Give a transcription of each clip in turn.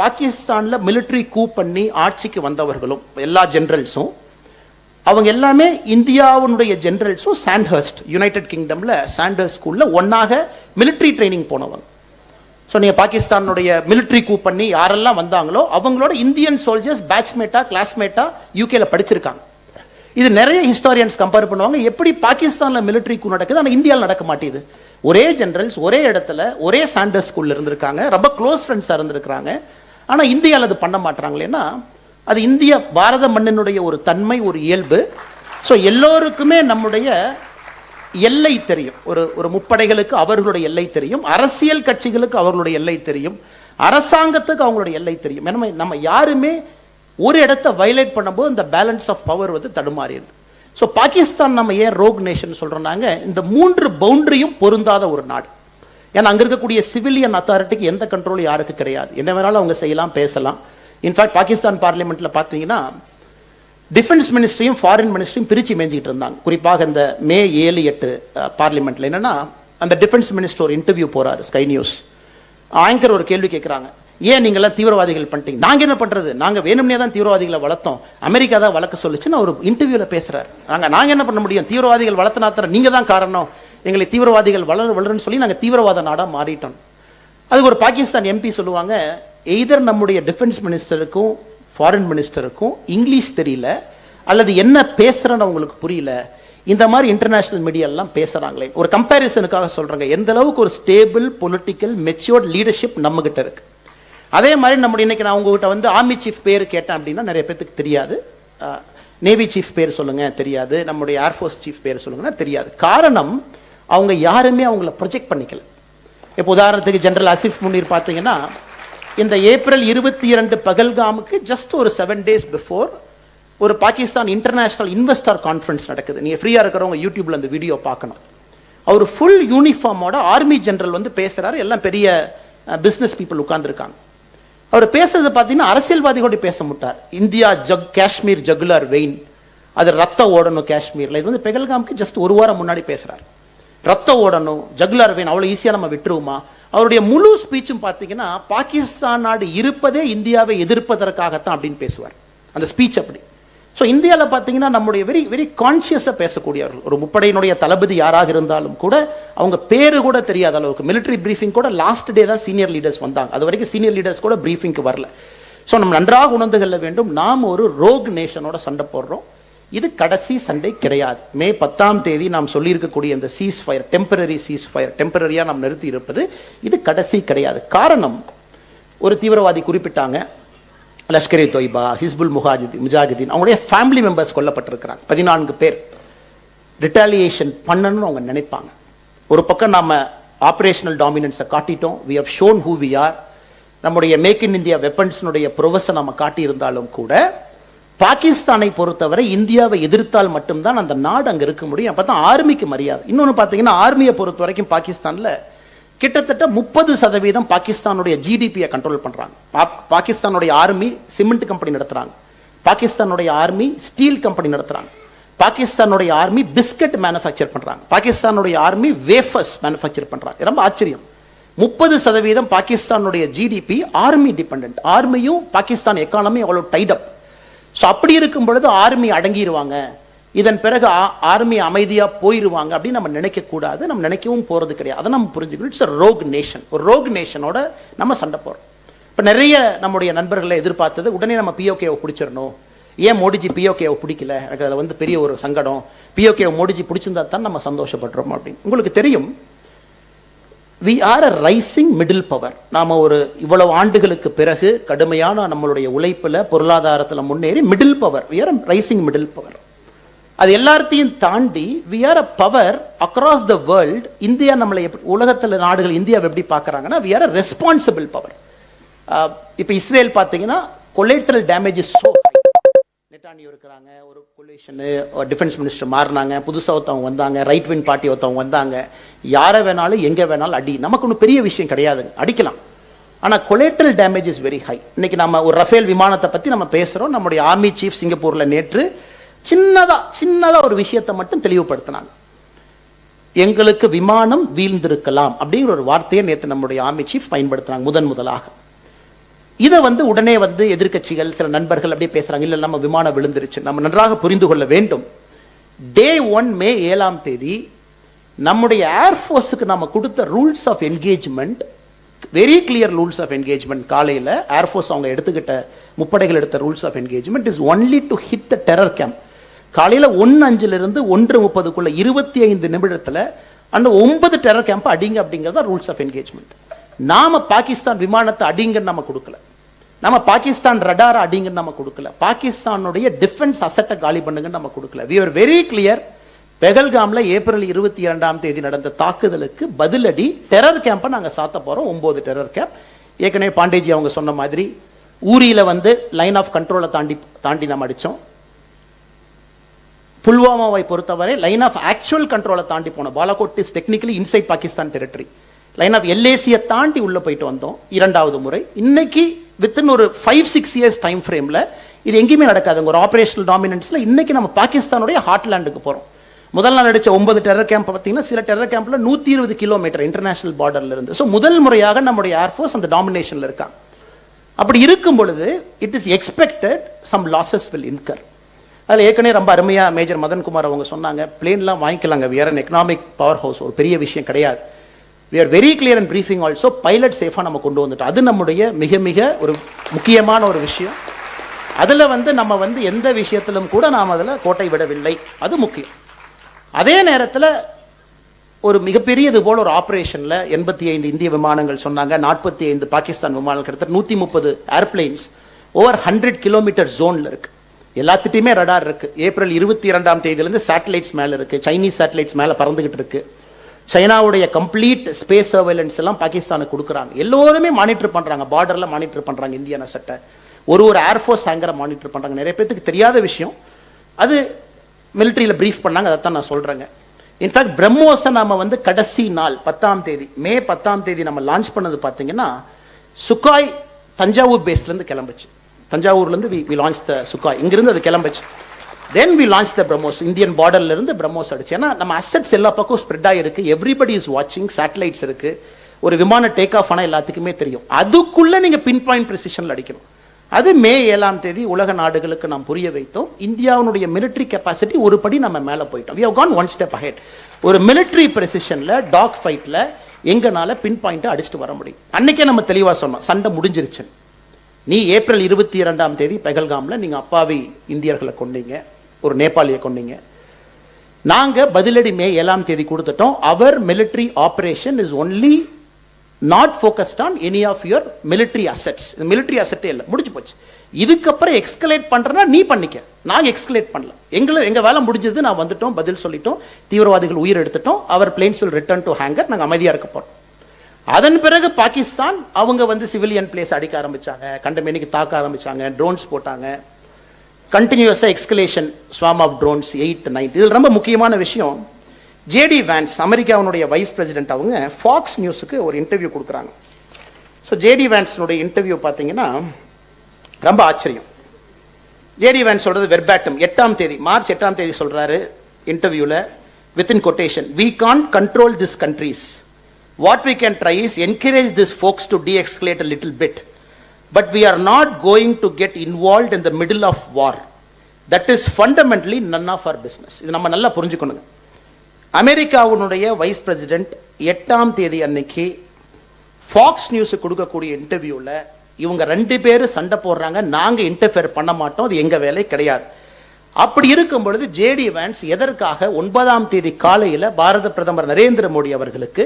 பாகிஸ்தானில் மிலிட்ரி கூ பண்ணி ஆட்சிக்கு வந்தவர்களும் எல்லா ஜென்ரல்ஸும் அவங்க எல்லாமே இந்தியாவுடைய ஜென்ரல்ஸும் சாண்ட்ஹர்ஸ்ட் யுனைடெட் கிங்டமில் சாண்ட்ஹர்ஸ்ட் ஸ்கூலில் ஒன்றாக மிலிட்ரி ட்ரைனிங் போனவங்க. ஸோ நீங்கள் பாகிஸ்தானுடைய மிலிட்ரி கூ பண்ணி யாரெல்லாம் வந்தாங்களோ அவங்களோட இந்தியன் சோல்ஜர்ஸ் பேட்ச்மேட்டா கிளாஸ்மேட்டா யூகேல படிச்சிருக்காங்க. இது நிறைய ஹிஸ்டாரியன்ஸ் கம்பேர் பண்ணுவாங்க. எப்படி பாகிஸ்தானில் மிலிட்ரி கூ நடக்குது ஆனால் இந்தியாவில் நடக்க மாட்டேது. ஒரே ஜென்ரல்ஸ் ஒரே இடத்துல ஒரே சாண்டர்ஸ் ஸ்கூல்ல இருந்திருக்காங்க. ரொம்ப க்ளோஸ் ஃப்ரெண்ட்ஸாக இருந்திருக்கிறாங்க. ஆனால் இந்தியாவில் அது பண்ண மாட்டாங்களேன்னா அது இந்திய பாரத மண்ணினுடைய ஒரு தன்மை ஒரு இயல்பு. ஸோ எல்லோருக்குமே நம்முடைய எல்லை தெரியும். ஒரு ஒரு முப்படைகளுக்கு அவர்களுடைய எல்லை தெரியும். அரசியல் கட்சிகளுக்கு அவர்களுடைய எல்லை தெரியும். அரசாங்கத்துக்கு அவங்களுடைய எல்லை தெரியும். ஏன்னா நம்ம யாருமே ஒரு இடத்த வயலேட் பண்ணும்போது இந்த பேலன்ஸ் ஆஃப் பவர் வந்து தடுமாறிடுது. ஸோ பாகிஸ்தான் நம்ம ஏன் ரோக் நேஷன் சொல்றோம்னாங்க இந்த மூன்று பவுண்டரியும் பொருந்தாத ஒரு நாடு. ஏன்னா அங்க இருக்கக்கூடிய சிவிலியன் அத்தாரிட்டிக்கு எந்த கண்ட்ரோலும் யாருக்கு கிடையாது. என்ன வேணாலும் அவங்க செய்யலாம் பேசலாம். இன்ஃபேக்ட் பாகிஸ்தான் பார்லிமெண்ட்ல பார்த்தீங்கன்னா டிஃபென்ஸ் மினிஸ்ட்ரியும் ஃபாரின் மினிஸ்ட்ரியும் பிரித்து மேய்ஞ்சிட்டு இருந்தாங்க. குறிப்பாக இந்த மே ஏழு எட்டு பார்லிமெண்ட்ல என்னன்னா அந்த டிஃபென்ஸ் மினிஸ்டர் ஒரு இன்டர்வியூ போறாரு ஸ்கை நியூஸ் ஆங்கர் ஒரு கேள்வி கேட்குறாங்க ஏன் நீங்களாம் தீவிரவாதிகள் பண்ணிட்டீங்க? நாங்க என்ன பண்றது? நாங்க வேணும்னே தான் தீவிரவாதிகளை வளர்த்தோம். அமெரிக்கா தான் வளர்க்க சொல்லுச்சுன்னு ஒரு இன்டர்வியூவில் பேசுறாரு. நாங்கள் நாங்கள் என்ன பண்ண முடியும்? தீவிரவாதிகள் வளர்த்தனா தர நீங்க தான் காரணம். எங்களை தீவிரவாதிகள் வளர வளருன்னு சொல்லி நாங்கள் தீவிரவாத நாடாக மாறிட்டோம். அதுக்கு ஒரு பாகிஸ்தான் எம்பி சொல்லுவாங்க எய்தர் நம்முடைய டிஃபென்ஸ் மினிஸ்டருக்கும் ஃபாரின் மினிஸ்டருக்கும் இங்கிலீஷ் தெரியல அல்லது என்ன பேசுகிறேன்னு அவங்களுக்கு புரியல. இந்த மாதிரி இன்டர்நேஷனல் மீடியாலாம் பேசுகிறாங்களே ஒரு கம்பேரிசனுக்காக சொல்கிறாங்க எந்த அளவுக்கு ஒரு ஸ்டேபிள் பொலிட்டிக்கல் மெச்சூர்ட் லீடர்ஷிப் நம்மகிட்ட இருக்குது இருக்கு. அதே மாதிரி நம்முடைய இன்னைக்கு நான் உங்ககிட்ட வந்து ஆர்மி சீஃப் பேர் கேட்டேன் அப்படின்னா நிறைய பேர்த்துக்கு தெரியாது. நேவி சீஃப் பேர் சொல்லுங்கள் தெரியாது. நம்முடைய ஏர்ஃபோர்ஸ் சீஃப் பேர் சொல்லுங்கன்னா தெரியாது. காரணம் அவங்க யாருமே அவங்கள ப்ரொஜெக்ட் பண்ணிக்கல. இப்போ உதாரணத்துக்கு ஜென்ரல் அசிஃப் முனீர் பார்த்தீங்கன்னா இந்த ஏப்ரல் இருபத்தி இரண்டு பகல்காமுக்கு ஜஸ்ட் ஒரு செவன் டேஸ் பிஃபோர் ஒரு பாகிஸ்தான் இன்டர்நேஷ்னல் இன்வெஸ்டர் கான்ஃபரன்ஸ் நடக்குது. நீங்கள் ஃப்ரீயாக இருக்கிறவங்க யூடியூப்பில் அந்த வீடியோ பார்க்கணும். அவர் ஃபுல் யூனிஃபார்மோட ஆர்மி ஜென்ரல் வந்து பேசுகிறாரு எல்லாம் பெரிய பிஸ்னஸ் பீப்புள் உட்காந்துருக்காங்க அவர் பேசுறது பார்த்தீங்கன்னா அரசியல்வாதிகளோட பேச முட்டார். இந்தியா ஜக் காஷ்மீர் ஜகுலர் வெயின் அது ரத்த ஓடணும் காஷ்மீர்ல. இது வந்து பெகல்காமுக்கு ஜஸ்ட் ஒரு வாரம் முன்னாடி பேசுகிறார் ரத்த ஓடணும் ஜகுலர் வெயின் அவ்வளோ ஈஸியாக நம்ம விட்டுருவோமா? அவருடைய முழு ஸ்பீச்சும் பார்த்தீங்கன்னா பாகிஸ்தான் நாடு இருப்பதே இந்தியாவை எதிர்ப்பதற்காகத்தான் அப்படின்னு பேசுவார். அந்த ஸ்பீச் அப்படி. ஸோ இந்தியாவில் பார்த்தீங்கன்னா நம்முடைய வெரி வெரி கான்சியஸாக பேசக்கூடியவர்கள். ஒரு முப்படையினுடைய தளபதி யாராக இருந்தாலும் கூட அவங்க பேரு கூட தெரியாத அளவுக்கு மிலிட்டரி பிரீஃபிங் கூட லாஸ்ட் டே தான் சீனியர் லீடர்ஸ் வந்தாங்க. அது வரைக்கும் சீனியர் லீடர்ஸ் கூட பிரீஃபிங்க்கு வரல. ஸோ நம்ம நன்றாக உணர்ந்து கொள்ள வேண்டும். நாம் ஒரு ரோக் நேஷனோட சண்டை போடுறோம். இது கடைசி சண்டை கிடையாது. மே பத்தாம் தேதி நாம் சொல்லியிருக்கக்கூடிய இந்த ceasefire temporary ceasefire டெம்பரரியாக நாம் நிறுத்தி இருப்பது இது கடைசி கிடையாது. காரணம் ஒரு தீவிரவாதி குறிப்பிட்டாங்க லஷ்கர் இ தொய்பா ஹிஸ்புல் முஹாஜிதி முஜாஹிதீன் அவங்களுடைய ஃபேமிலி மெம்பர்ஸ் கொல்லப்பட்டிருக்கிறாங்க. பதினான்கு பேர். ரிட்டாலியேஷன் பண்ணணும்னு அவங்க நினைப்பாங்க. ஒரு பக்கம் நாம் ஆப்ரேஷனல் டாமினன்ஸை காட்டிட்டோம். We have shown who we are நம்முடைய மேக் இன் இந்தியா வெப்பன்ஸ்னுடைய ப்ரொவஸை நம்ம காட்டியிருந்தாலும் கூட பாகிஸ்தானை பொறுத்தவரை இந்தியாவை எதிர்த்தால் மட்டும்தான் அந்த நாடு அங்கே இருக்க முடியும். அப்போ தான் ஆர்மிக்கு மரியாதை. இன்னொன்று பார்த்தீங்கன்னா ஆர்மியை பொறுத்த வரைக்கும் பாகிஸ்தானில் கிட்டத்தட்ட முப்பது சதவீதம் பாகிஸ்தானுடைய ஜிடிபியை கண்ட்ரோல் பண்ணுறாங்க பாகிஸ்தானுடைய ஆர்மி சிமெண்ட் கம்பெனி நடத்துகிறாங்க பாகிஸ்தானுடைய ஆர்மி ஸ்டீல் கம்பெனி நடத்துகிறாங்க பாகிஸ்தானுடைய ஆர்மி பிஸ்கட் மேனுஃபேக்சர் பண்ணுறாங்க பாகிஸ்தானுடைய ஆர்மி வேஃபர்ஸ் மேனுஃபேக்சர் பண்ணுறாங்க ரொம்ப ஆச்சரியம். முப்பது சதவீதம் பாகிஸ்தானுடைய ஜிடிபி ஆர்மி டிபெண்ட் ஆர்மியும் பாகிஸ்தான் எக்கானமி அவ்வளோ டைட் அப் ஸோ அப்படி இருக்கும் பொழுது ஆர்மி அடங்கிடுவாங்க இதன் பிறகு ஆர்மி அமைதியாக போயிடுவாங்க அப்படின்னு நம்ம நினைக்கக்கூடாது நம்ம நினைக்கவும் போகிறது கிடையாது. அதை நம்ம புரிஞ்சுக்கணும். இட்ஸ் ரோக் நேஷன் ஒரு ரோக் நேஷனோட நம்ம சண்டை போகிறோம் இப்போ நிறைய நம்முடைய நண்பர்களை எதிர்பார்த்தது உடனே நம்ம பிஓகேவை பிடிச்சிடணும் ஏன் மோடிஜி பிஓகேவை பிடிக்கல? எனக்கு அதில் வந்து பெரிய ஒரு சங்கடம். பிஓகேவை மோடிஜி பிடிச்சிருந்தா தான் நம்ம சந்தோஷப்படுறோம் அப்படின்னு. உங்களுக்கு தெரியும் we are a rising middle power நாம் ஒரு இவ்வளவு ஆண்டுகளுக்கு பிறகு கடுமையான நம்மளுடைய உழைப்பில் பொருளாதாரத்தில் முன்னேறி middle power we are rising middle power அது எல்லாத்தையும் தாண்டி we are a power across the world India நம்மளை எப்படி உலகத்தில் நாடுகள் இந்தியாவை எப்படி பார்க்குறாங்கன்னா we are a responsible power இப்போ இஸ்ரேல் பார்த்தீங்கன்னா கொலேட்ரல் டேமேஜ் ஸோ நெட்டானியோ இருக்கிறாங்க ஒரு கொலேஷனு டிஃபென்ஸ் மினிஸ்டர் மாறினாங்க புதுசாக ஒருத்தவங்க வந்தாங்க ரைட் வின் பார்ட்டி ஒருத்தவங்க வந்தாங்க யாரை வேணாலும் எங்கே வேணாலும் அடி. நமக்கு ஒன்றும் பெரிய விஷயம் கிடையாதுங்க. அடிக்கலாம். ஆனால் collateral damage is very high இன்னைக்கு நம்ம ஒரு ரஃபேல் விமானத்தை பற்றி நம்ம பேசுகிறோம் நம்முடைய ஆர்மி சீஃப் சிங்கப்பூரில் நேற்று சின்னதாக சின்னதாக ஒரு விஷயத்தை மட்டும் தெளிவுபடுத்தினாங்க. எங்களுக்கு விமானம் வீழ்ந்திருக்கலாம் அப்படிங்கிற ஒரு வார்த்தையை நேற்று நம்முடைய ஆர்மி சீஃப் பயன்படுத்தினாங்க முதன் முதலாக. இதை வந்து உடனே வந்து எதிர்க்கட்சிகள் சில நண்பர்கள் அப்படியே பேசுறாங்க இல்லை நம்ம விமானம் விழுந்துருச்சு நம்ம நன்றாக புரிந்து கொள்ள வேண்டும். டே ஒன் மே ஏழாம் தேதி நம்முடைய ஏர்ஃபோர்ஸுக்கு நம்ம கொடுத்த rules of engagement very clear rules of engagement காலையில் ஏர்ஃபோர்ஸ் அவங்க எடுத்துக்கிட்ட முப்படைகள் எடுத்த rules of engagement is only to hit the terror camp காலையில் ஒன்று அஞ்சிலிருந்து ஒன்று முப்பதுக்குள்ள இருபத்தி ஐந்து நிமிடத்தில் அந்த ஒன்பது டெரர் கேம்ப் அடிங்க அப்படிங்கிறது ரூல்ஸ் ஆஃப் என்கேஜ்மெண்ட் நாம பாகிஸ்தான் விமானத்தை அடிங்கன்னு நம்ம கொடுக்கல. நம்ம பாகிஸ்தான் ரடாரை அடிங்கன்னு நம்ம கொடுக்கல. பாகிஸ்தானுடைய டிஃபென்ஸ் அசட்டை காலி பண்ணுங்கன்னு நம்ம கொடுக்கல. வி ஆர் வெரி கிளியர் பெகல்காம்ல ஏப்ரல் இருபத்தி இரண்டாம் தேதி நடந்த தாக்குதலுக்கு பதிலடி டெரர் கேம்பை நாங்கள் சாத்த போறோம். ஒம்பது டெரர் கேம்ப் ஏற்கனவே பாண்டேஜி அவங்க சொன்ன மாதிரி ஊரியில வந்து லைன் ஆஃப் கண்ட்ரோலை தாண்டி தாண்டி நம்ம அடித்தோம் புல்வாமாவை பொறுத்தவரை லைன் ஆஃப் ஆக்சுவல் கண்ட்ரோலை தாண்டி போனோம். Balakot is technically inside Pakistan territory line of எல்ஏசியை தாண்டி உள்ளே போயிட்டு வந்தோம் இரண்டாவது முறை. இன்னைக்கு வித்தின் ஒரு ஃபைவ் சிக்ஸ் இயர்ஸ் டைம் ஃப்ரேமில் இது எங்கேயுமே நடக்காதுங்க ஒரு ஆபரேஷனல் டாமினன்ஸில் இன்றைக்கி நம்ம பாகிஸ்தானுடைய ஹாட்லேண்டுக்கு போகிறோம் முதல் நாள் அடிச்ச ஒன்பது டெரர் கேம்ப் பார்த்தீங்கன்னா சில டெரர் கேம்பில் நூற்றி இருபது கிலோமீட்டர் இன்டர்நேஷனல் பார்டரில் இருந்து. ஸோ முதல் முறையாக நம்முடைய ஏர்ஃபோர்ஸ் அந்த டாமினேஷனில் இருக்காங்க. அப்படி இருக்கும் பொழுது it is expected some losses will incur அதில் ஏற்கனவே ரொம்ப அருமையாக மேஜர் மதன்குமார் அவங்க சொன்னாங்க பிளேன்லாம் வாங்கிக்கலாங்க. வேற அன் எக்கனாமிக் பவர் ஹவுஸ் ஒரு பெரிய விஷயம் கிடையாது. We are very clear and briefing also pilot சேஃபாக நம்ம கொண்டு வந்துட்டோம். அது நம்முடைய மிக மிக ஒரு முக்கியமான ஒரு விஷயம். அதில் வந்து நம்ம வந்து எந்த விஷயத்திலும் கூட நாம் அதில் கோட்டை விடவில்லை. அது முக்கியம். அதே நேரத்தில் ஒரு மிகப்பெரிய இது போல் ஒரு ஆப்ரேஷனில் எண்பத்தி ஐந்து இந்திய விமானங்கள் சொன்னாங்க. நாற்பத்தி ஐந்து பாகிஸ்தான் விமானங்கள் கிட்டத்தட்ட நூற்றி முப்பது ஏர்பிளைன்ஸ் ஓவர் ஹண்ட்ரட் கிலோமீட்டர் ஜோனில் இருக்குது எல்லாத்துட்டையுமே ரடார் இருக்குது ஏப்ரல் இருபத்தி இரண்டாம் தேதியிலேருந்து சேட்டலைட்ஸ் மேலே இருக்குது சைனீஸ் சேட்டலைட்ஸ் மேலே பறந்துகிட்டு இருக்குது சைனாவுடைய கம்ப்ளீட் ஸ்பேஸ் சர்வேலன்ஸ் எல்லாம் பாகிஸ்தானுக்கு கொடுக்குறாங்க. எல்லோருமே மானிட்டர் பண்ணுறாங்க பார்டரில் மானிட்டர் பண்ணுறாங்க இந்தியான சட்டை ஒரு ஒரு ஏர்ஃபோர்ஸ் ஹேங்கரை மானிட்டர் பண்ணுறாங்க நிறைய பேத்துக்கு தெரியாத விஷயம். அது மிலிட்ரியில் ப்ரீஃப் பண்ணாங்க. அதைத்தான் நான் சொல்கிறேங்க இன்ஃபேக்ட் பிரம்மோஸை நாம வந்து கடைசி நாள் பத்தாம் தேதி மே பத்தாம் தேதி நம்ம லான்ச் பண்ணது பார்த்தீங்கன்னா சுக்காய் தஞ்சாவூர் பேஸ்லேருந்து கிளம்புச்சு. தஞ்சாவூர்லேருந்து we we launch the Sukhoi இங்கிருந்து அது கிளம்புச்சு. Then we launch the BrahMos Indian பார்டர்ல இருந்து பிரம்மோஸ் அடிச்சு. ஏன்னா நம்ம அசெட்ஸ் எல்லா பக்கம் ஸ்ப்ரெட் ஆகிருக்கு எவ்ரிபடி இஸ் வாட்சிங் சேட்டலைட்ஸ் இருக்கு. ஒரு விமான டேக் ஆஃப் ஆனால் எல்லாத்துக்குமே தெரியும். அதுக்குள்ள நீங்க பின் பாயிண்ட் ப்ரிசிஷனில் அடிக்கணும். அது மே ஏழாம் தேதி உலக நாடுகளுக்கு நாம் புரிய வைத்தோம். இந்தியாவுடைய மிலிட்ரி கெப்பாசிட்டி ஒரு படி நம்ம மேலே போயிட்டோம். We have gone one step ahead ஒரு மிலிட்ரி ப்ரெசிஷனில் டாக் ஃபைட்டில் எங்கனால பின் பாயிண்ட்டை அடிச்சுட்டு வர முடியும். அன்னைக்கே நம்ம தெளிவாக சொன்னோம். சண்டை முடிஞ்சிருச்சு நீ ஏப்ரல் இருபத்தி இரண்டாம் தேதி பெகல்காமில் நீங்கள் அப்பாவி இந்தியர்களை கொண்டீங்க ஒரு நேபாளியை கொண்டீங்க நாங்கள் பதிலடி மே ஏழாம் தேதி கொடுத்துட்டோம். Our military operation is only not focused on any of your military assets இது மிலிட்ரி அசெட்டே இல்லை. முடிஞ்சு போச்சு. இதுக்கப்புறம் எக்ஸ்கலேட் பண்ணுறேன்னா நீ பண்ணிக்க. நான் எக்ஸ்கலேட் பண்ணல. எங்களை எங்கள் வேலை முடிஞ்சது நான் வந்துட்டோம் பதில் சொல்லிட்டோம். தீவிரவாதிகள் உயிர் எடுத்துட்டோம். Our planes will return to hangar நாங்கள் அமைதியாக இருக்க போகிறோம் அதன் பிறகு பாகிஸ்தான் அவங்க வந்து சிவிலியன் பிளேஸ் அடிக்க ஆரம்பித்தாங்க கண்டமேனிக்கு தாக்க ஆரம்பிச்சாங்க. ட்ரோன்ஸ் போட்டாங்க. கண்டினியூஸாக escalation swarm of drones eighth ninth இதில் ரொம்ப முக்கியமான விஷயம் ஜேடி வேன்ஸ் அமெரிக்காவினுடைய வைஸ் பிரசிடென்ட் அவங்க ஃபாக்ஸ் நியூஸுக்கு ஒரு இன்டர்வியூ கொடுக்குறாங்க. ஸோ ஜேடி வேன்ஸினுடைய இன்டர்வியூ பார்த்தீங்கன்னா ரொம்ப ஆச்சரியம். ஜேடி வேன் சொல்கிறது வெர்பேட்டம் எட்டாம் தேதி மார்ச் எட்டாம் தேதி சொல்கிறாரு இன்டர்வியூவில் within quotation we can't control this countries what we can try is encourage this folks to de-escalate little bit but we are not going to get involved in the middle of war. That is fundamentally none of our business இது நம்ம நல்லா புரிஞ்சுக்கணுங்க. அமெரிக்காவுடைய vice president எட்டாம் தேதி அன்னைக்கு Fox நியூஸுக்கு கொடுக்கக்கூடிய இன்டர்வியூவில் இவங்க ரெண்டு பேரும் சண்டை போடுறாங்க. நாங்கள் இன்டர்ஃபியர் பண்ண மாட்டோம். அது எங்கள் வேலை கிடையாது. அப்படி இருக்கும் பொழுது ஜேடி வேன்ஸ் எதற்காக ஒன்பதாம் தேதி காலையில் பாரத பிரதமர் நரேந்திர மோடி அவர்களுக்கு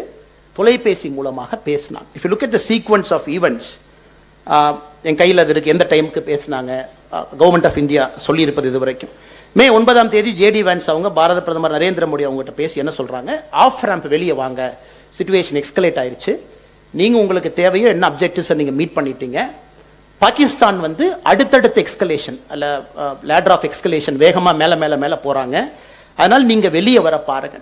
தொலைபேசி மூலமாக பேசினாங்க if look at the sequence of events என் கையில் அது இருக்குது எந்த டைமுக்கு பேசினாங்க? கவர்மெண்ட் ஆஃப் இந்தியா சொல்லியிருப்பது இது வரைக்கும் மே ஒன்பதாம் தேதி ஜேடி வேன்ஸ் அவங்க பாரத பிரதமர் நரேந்திர மோடி அவங்ககிட்ட பேசி என்ன சொல்கிறாங்க ஆஃப் ரேம்ப் வெளியே வாங்க. சுச்சுவேஷன் எக்ஸ்கலேட் ஆயிடுச்சு நீங்கள் உங்களுக்கு தேவையோ என்ன அப்ஜெக்டிவ்ஸை நீங்கள் மீட் பண்ணிட்டீங்க. பாகிஸ்தான் வந்து அடுத்தடுத்த எக்ஸ்கலேஷன் அல்ல லேடர் ஆஃப் எக்ஸ்கலேஷன் வேகமாக மேலே மேலே மேலே போகிறாங்க அதனால் நீங்கள் வெளியே வர பாருங்கள்